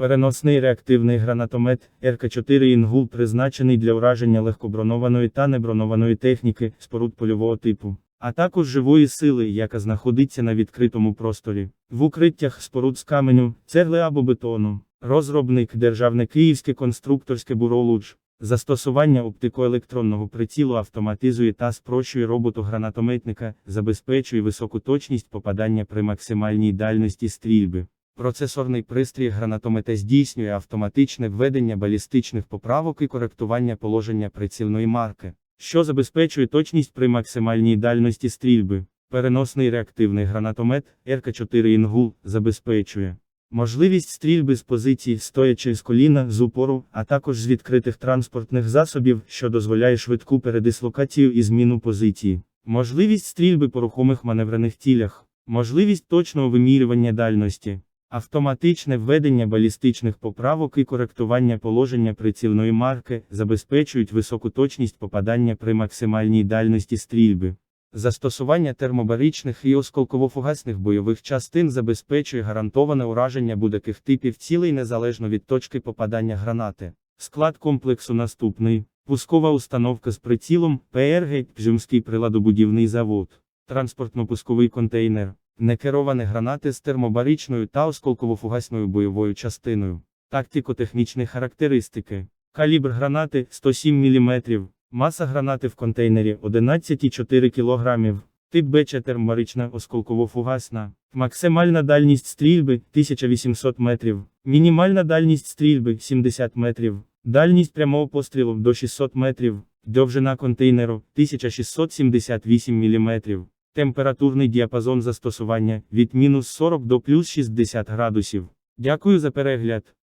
Переносний реактивний гранатомет РК-4 Інгул призначений для ураження легкобронованої та небронованої техніки, споруд польового типу, а також живої сили, яка знаходиться на відкритому просторі, в укриттях споруд з каменю, цегли або бетону. Розробник Державне Київське конструкторське бюро «Луч». Застосування оптикоелектронного прицілу автоматизує та спрощує роботу гранатометника, забезпечує високу точність попадання при максимальній дальності стрільби. Процесорний пристрій гранатомета здійснює автоматичне введення балістичних поправок і коректування положення прицільної марки, що забезпечує точність при максимальній дальності стрільби. Переносний реактивний гранатомет РК-4 Інгул забезпечує можливість стрільби з позиції стоячи з коліна, з упору, а також з відкритих транспортних засобів, що дозволяє швидку передислокацію і зміну позиції, можливість стрільби по рухомих маневрених тілях, можливість точного вимірювання дальності. Автоматичне введення балістичних поправок і коректування положення прицільної марки забезпечують високу точність попадання при максимальній дальності стрільби. Застосування термобаричних і осколково-фугасних бойових частин забезпечує гарантоване ураження будь-яких типів цілей незалежно від точки попадання гранати. Склад комплексу наступний: пускова установка з прицілом, ПРГ, Пжимський приладобудівний завод, транспортно-пусковий контейнер, некеровані гранати з термобаричною та осколково-фугасною бойовою частиною. Тактико-технічні характеристики. Калібр гранати 107 мм. Маса гранати в контейнері 11,4 кг. Тип БЧ термобарична осколково-фугасна. Максимальна дальність стрільби 1800 метрів. Мінімальна дальність стрільби 70 метрів. Дальність прямого пострілу до 600 метрів. Довжина контейнеру 1678 мм. Температурний діапазон застосування від мінус 40 до плюс 60 градусів. Дякую за перегляд.